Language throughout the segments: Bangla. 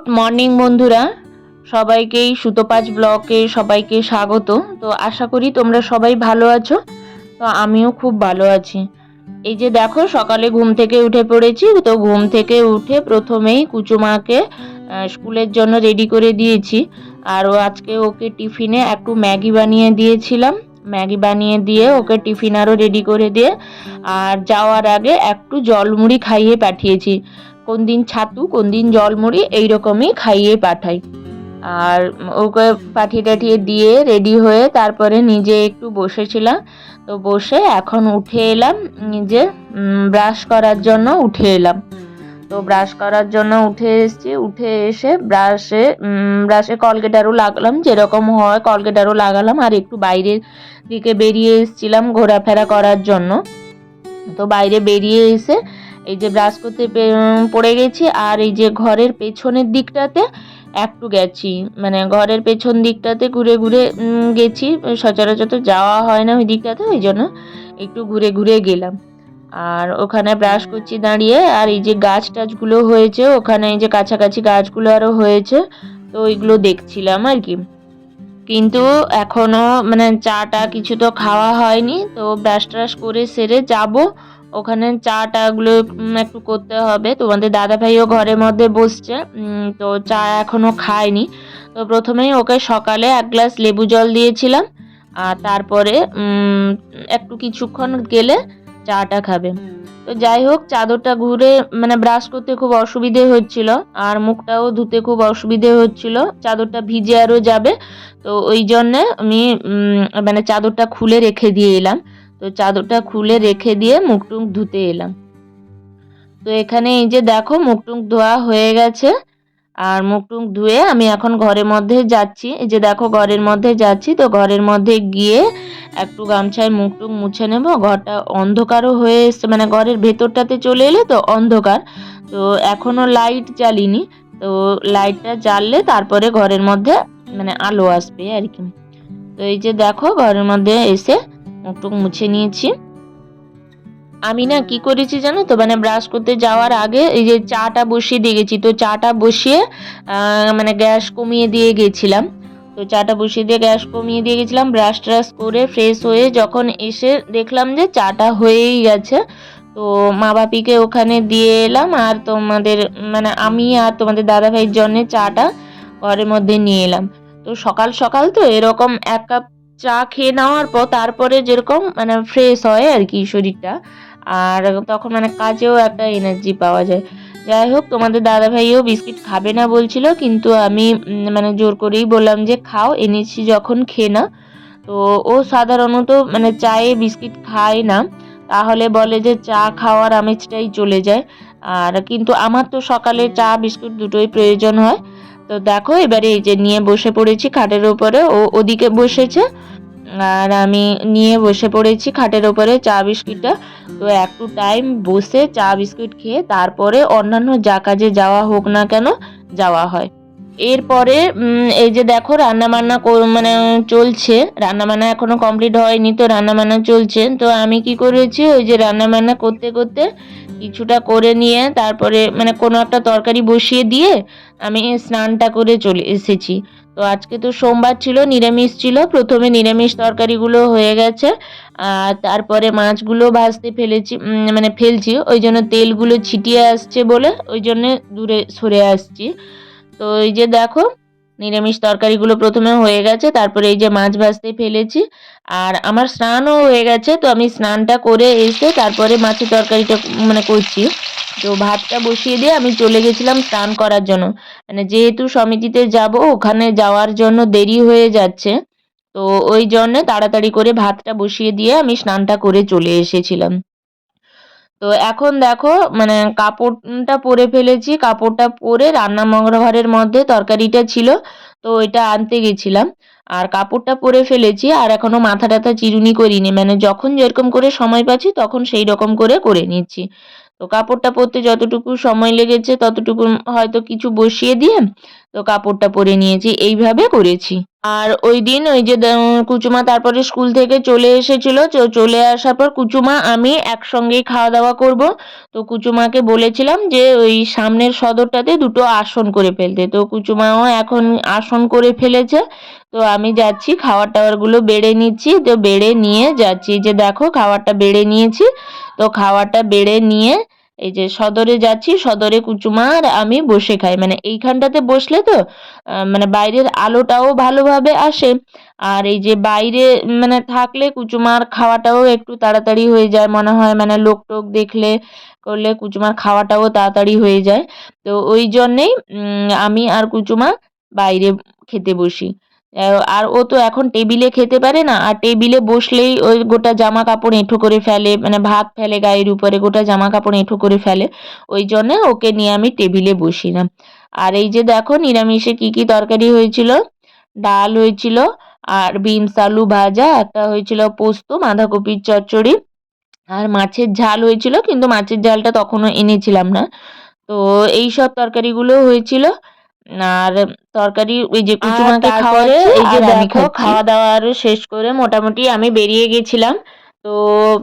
গুড মর্নিং বন্ধুরা। সবাইকেই সুতোপাঁচ ব্লকে সবাইকে স্বাগত। তো আশা করি তোমরা সবাই ভালো আছো। তো আমিও খুব ভালো আছি। এই যে দেখো, সকালে ঘুম থেকে উঠে পড়েছি। তো ঘুম থেকে উঠে প্রথমেই কুচুমাকে স্কুলের জন্য রেডি করে দিয়েছি। আর ও আজকে ওকে টিফিনে একটু ম্যাগি বানিয়ে দিয়েছিলাম। ম্যাগি বানিয়ে দিয়ে ওকে টিফিন আরও রেডি করে দিয়ে, আর যাওয়ার আগে একটু জলমুড়ি খাইয়ে পাঠিয়েছি। কোন দিন ছাতু, কোন দিন জলমুড়ি, এইরকমই খাইয়ে পাঠাই। আর ওকে পাঠিয়ে টাঠিয়ে দিয়ে রেডি হয়ে তারপরে নিজে একটু বসেছিলাম। তো বসে এখন উঠে এলাম, নিজে ব্রাশ করার জন্য উঠে এলাম। তো ব্রাশ করার জন্য উঠে এসেছি, উঠে এসে ব্রাশে ব্রাশে কলগেট আরও লাগলাম, যেরকম হয় কলগেট আরও লাগালাম, আর একটু বাইরের দিকে বেরিয়ে এসেছিলাম ঘোরাফেরা করার জন্য। তো বাইরে বেরিয়ে এসে এই যে ব্রাশ করতে পড়ে গেছি আর এই যে ঘরের পেছনের দিকটাতে একটু গেছি। মানে ঘরের পেছন দিকটাতে ঘুরে ঘুরে গেছি। সচরাচর তো যাওয়া হয় না ওই দিকটাতে, ওই জন্য একটু ঘুরে ঘুরে গেলাম। আর ওখানে ব্রাশ করছি দাঁড়িয়ে আর এই যে গাছ টাছগুলো হয়েছে, ওখানে এই যে কাছাকাছি গাছগুলো আরও হয়েছে, তো ওইগুলো দেখছিলাম আর কি। কিন্তু এখনও মানে চাটা কিছু তো খাওয়া হয়নি, তো ব্রাশ ট্রাশ করে সেরে যাব। ওখানে চা টাগুলো একটু করতে হবে। তোমাদের দাদা ভাইও ঘরের মধ্যে বসছে তো চা এখনও খায়নি। তো প্রথমেই ওকে সকালে এক গ্লাস লেবু জল দিয়েছিলাম, আর তারপরে একটু কিছুক্ষণ গেলে চাটা খাবে। তো যাই হোক, চাদরটা ঘুরে মানে ব্রাশ করতে খুব অসুবিধে হচ্ছিল, আর মুখটাও ধুতে খুব অসুবিধে হচ্ছিল। চাদরটা ভিজে আরও যাবে, তো ওই জন্যে আমি মানে চাদরটা খুলে রেখে দিয়ে এলাম। তো চাদরটা খুলে রেখে দিয়ে মুখ টুক ধুতে এলাম। তো এখানে এই যে দেখো মুখ টুক ধোয়া হয়ে গেছে, আর মুখ টুক ধুয়ে আমি এখন ঘরের মধ্যে যাচ্ছি। এই যে দেখো ঘরের মধ্যে যাচ্ছি, তো ঘরের মধ্যে গিয়ে একটু গামছায় মুখ টুক মুছে নেব। ঘরটা অন্ধকারও হয়ে এসছে মানে ঘরের ভেতরটাতে চলে এলে তো অন্ধকার। তো এখনও লাইট জ্বালিনি, তো লাইটটা জ্বাললে তারপরে ঘরের মধ্যে মানে আলো আসবে আর কি। তো এই যে দেখো ঘরের মধ্যে এসে মুখ টুক মুছে নিয়েছি। আমি না কি করেছি জানো তো? মানে ব্রাশ করতে যাওয়ার আগে এই যে চাটা বসিয়ে দিয়ে গেছি। তো চাটা বসিয়ে মানে গ্যাস কমিয়ে দিয়ে গেছিলাম। তো চাটা বসিয়ে দিয়ে গ্যাস কমিয়ে দিয়ে গেছিলাম। ব্রাশ ট্রাশ করে ফ্রেশ হয়ে যখন এসে দেখলাম যে চাটা হয়েই গেছে, তো মা বাপিকে ওখানে দিয়ে এলাম আর তোমাদের মানে আমি আর তোমাদের দাদা ভাইয়ের জন্য চাটা ঘরের মধ্যে নিয়ে এলাম। তো সকাল সকাল তো এরকম এক কাপ চা খেয়ে নেওয়ার পর তারপরে যেরকম মানে ফ্রেশ হয় আর কি শরীরটা। আর তখন মানে কাজেও একটা এনার্জি পাওয়া যায়। যাই হোক, তোমাদের দাদা ভাইও বিস্কিট খাবে না বলছিল, কিন্তু আমি মানে জোর করেই বললাম যে, খাও, এনেছি যখন, খেয়ে না তো ও সাধারণত মানে চায়ে বিস্কিট খায় না। তাহলে বলে যে, চা খাওয়ার আমেজটাই চলে যায়। আর কিন্তু আমার তো সকালে চা, বিস্কুট দুটোই প্রয়োজন হয়। তো দেখো, এবারে এই যে নিয়ে বসে পড়েছি খাটের উপরে, ও ওদিকে বসেছে। আর আমি নিয়ে বসে পড়েছি খাটের উপরে চা বিস্কিটটা। তো একটু টাইম বসে চা বিস্কুট খেয়ে তারপরে অন্যান্য যা কাজে যাওয়া হোক না কেন, যাওয়া হয়। এরপরে এই যে দেখো রান্না বান্না মানে চলছে। রান্না বান্না এখনও কমপ্লিট হয়নি, তো রান্না বান্না চলছে। তো আমি কি করেছি, ওই যে রান্না বান্না করতে করতে কিছুটা করে নিয়ে, তারপরে মানে কোনো একটা তরকারি বসিয়ে দিয়ে আমি স্নানটা করে চলে এসেছি। তো আজকে তো সোমবার ছিল, নিরামিষ ছিল। প্রথমে নিরামিষ তরকারিগুলো হয়ে গেছে। আর তারপরে মাছগুলো ভাজতে ফেলেছি মানে ফেলছি। ওই জন্য তেলগুলো ছিটিয়ে আসছে বলে, ওই জন্য দূরে সরে আসছি। তো এই যে দেখো, নিরামিষ তরকারিগুলো প্রথমে হয়ে গেছে, তারপরে এই যে মাছ ভাজতে ফেলেছি, আর আমার স্নানও হয়ে গেছে, তো আমি স্নানটা করে এসে তারপরে মাছের তরকারিটা মানে করছি। তো ভাতটা বসিয়ে দিয়ে আমি চলে গেছিলাম স্নান করার জন্য। মানে যেহেতু সমিতিতে যাব, ওখানে যাওয়ার জন্য দেরি হয়ে যাচ্ছে, তো ওই জন্যে তাড়াতাড়ি করে ভাতটা বসিয়ে দিয়ে আমি স্নানটা করে চলে এসেছিলাম। তো এখন দেখো মানে কাপড়টা পরে ফেলেছি, কাপড়টা পরে রান্না ঘরের মধ্যে তরকারিটা ছিল, তো ওইটা আনতে গেছিলাম। আর কাপড়টা পরে ফেলেছি, আর এখনও মাথা টাথা চিরুনি করিনি মানে যখন যেরকম করে সময় পাচ্ছি, তখন সেই রকম করে করে নিচ্ছি। তো কাপড়টা পরতে যতটুকু সময় লেগেছে, ততটুকু হয়তো কিছু বসিয়ে দিয়ে তো কাপড়টা পরে নিয়েছি, এইভাবে করেছি। আর ওই দিন ওই যে কুচুমা তারপরে স্কুল থেকে চলে এসেছিল। চলে আসার পর কুচুমা, আমি একসঙ্গেই খাওয়া দাওয়া করব। তো কুচুমাকে বলেছিলাম যে ওই সামনের সদরটাতে দুটো আসন করে ফেলতে। তো কুচুমাও এখন আসন করে ফেলেছে। তো আমি যাচ্ছি খাবার টাবারগুলো বেড়ে নিচ্ছি। তো বেড়ে নিয়ে যাচ্ছি যে দেখো খাবারটা বেড়ে নিয়েছি। তো খাবারটা বেড়ে নিয়ে এই যে সদরে যাচ্ছি, সদরে কুচুমা আর আমি বসে খাই। মানে এইখানটাতে বসলে তো মানে বাইরের আলোটাও ভালোভাবে আসে। আর এই যে বাইরে মানে থাকলে কুচুমার খাওয়াটাও একটু তাড়াতাড়ি হয়ে যায় মনে হয়। মানে লোক টোক দেখলে করলে কুচুমার খাওয়াটাও তাড়াতাড়ি হয়ে যায়। তো ওই জন্যেই আমি আর কুচুমা বাইরে খেতে বসি। আর ও তো এখন টেবিলে খেতে পারে না, আর টেবিলে বসলেই ওই গোটা জামা কাপড় এঁঠো করে ফেলে মানে ভাত ফেলে গায়ের উপরে গোটা জামা কাপড় এঁঠো করে ফেলে, ওই জন্যে ওকে নিয়ে আমি টেবিলে বসি না আর এই যে দেখো নিরামিষে কি কি তরকারি হয়েছিল? ডাল হয়েছিল, আর বিনস আলু ভাজা, একটা হয়েছিল পোস্ত, বাঁধাকপির চচ্চড়ি, আর মাছের ঝাল হয়েছিল, কিন্তু মাছের ঝালটা তখনও এনেছিলাম না। তো এই সব তরকারিগুলো হয়েছিল। আর তরকারি ওই যে কুচুমাকে খাওয়ারে এই যে আমি দেখো খাওয়া দাওয়া আরও শেষ করে মোটামুটি আমি বেরিয়ে গেছিলাম। তো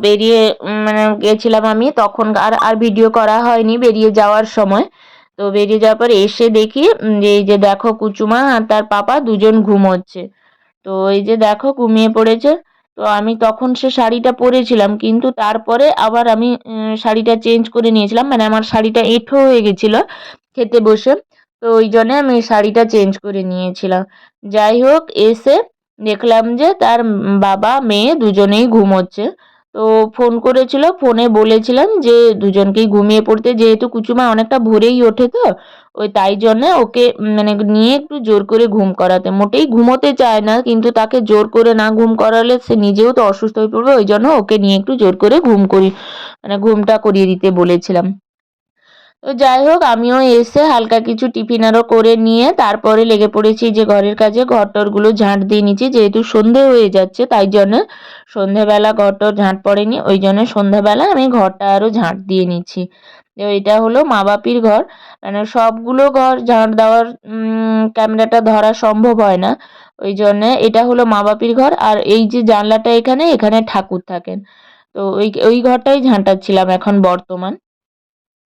বেরিয়ে মানে গেছিলাম আমি। তখন আর আর ভিডিও করা হয়নি বেরিয়ে যাওয়ার সময়। তো বেরিয়ে যাওয়ার পর এসে দেখি যে এই যে দেখো কুচুমা আর তার পাপা দুজন ঘুমোচ্ছে। তো এই যে দেখো ঘুমিয়ে পড়েছে। তো আমি তখন সে শাড়িটা পরেছিলাম কিন্তু তারপরে আবার আমি শাড়িটা চেঞ্জ করে নিয়েছিলাম। মানে আমার শাড়িটা এঁঠো হয়ে গেছিল খেতে বসে। তো ওই জন্যে আমি শাড়িটা চেঞ্জ করে নিয়েছিলাম। যাই হোক, এসে দেখলাম যে তার বাবা, মেয়ে দুজনেই ঘুমোচ্ছে। তো ফোন করেছিল, ফোনে বলেছিলাম যে দুজনকেই ঘুমিয়ে পড়তে, যেহেতু কুচুমা অনেকটা ভোরেই ওঠে তো, ওই তাই জন্যে ওকে মানে নিয়ে একটু জোর করে ঘুম করাতে। মোটেই ঘুমোতে চায় না, কিন্তু তাকে জোর করে না ঘুম করালে সে নিজেও তো অসুস্থ হয়ে পড়বে ওই জন্য ওকে নিয়ে একটু জোর করে ঘুম করি মানে ঘুমটা করিয়ে দিতে বলেছিলাম। তো যাই হোক, আমিও এসে হালকা কিছু টিফিন আরও করে নিয়ে তারপরে লেগে পড়েছি যে ঘরের কাজে। টরগুলো ঝাঁট দিয়ে নিচ্ছি, যেহেতু সন্ধে হয়ে যাচ্ছে, তাই জন্য সন্ধেবেলা টর ঝাঁট পড়েনি। ওই জন্য সন্ধেবেলা আমি ঘরটা আরও ঝাঁট দিয়ে নিচ্ছি। তো এটা হলো মা বাপির ঘর। মানে সবগুলো ঘর ঝাঁট দেওয়ার ক্যামেরাটা ধরা সম্ভব হয় না। ওই জন্যে এটা হলো মা বাপির ঘর। আর এই যে জানলাটা এখানে এখানে ঠাকুর থাকেন। তো ওই ওই ঘরটাই ঝাঁটাচ্ছিলাম এখন বর্তমান।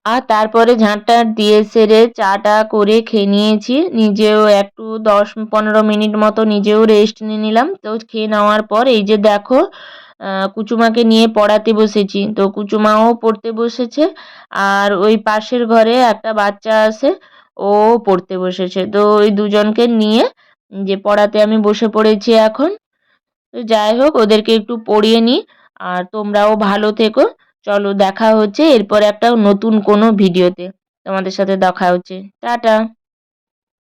আর তারপরে ঝাঁটটা দিয়ে সেরে চাটা করে খেয়ে নিয়েছি। নিজেও একটু দশ পনেরো মিনিট মতো নিজেও রেস্ট নিয়ে নিলাম। তো খেয়ে নেওয়ার পর এই যে দেখো কুচুমাকে নিয়ে পড়াতে বসেছি। তো কুচুমাও পড়তে বসেছে আর ওই পাশের ঘরে একটা বাচ্চা আছে ও পড়তে বসেছে। তো ওই দুজনকে নিয়ে যে পড়াতে আমি বসে পড়েছি এখন। তো যাই হোক, ওদেরকে একটু পড়িয়ে নিই। আর তোমরাও ভালো থেকো। চলো দেখা হচ্ছে এরপর একটা নতুন কোনো ভিডিওতে তোমাদের সাথে দেখা হচ্ছে। টাটা!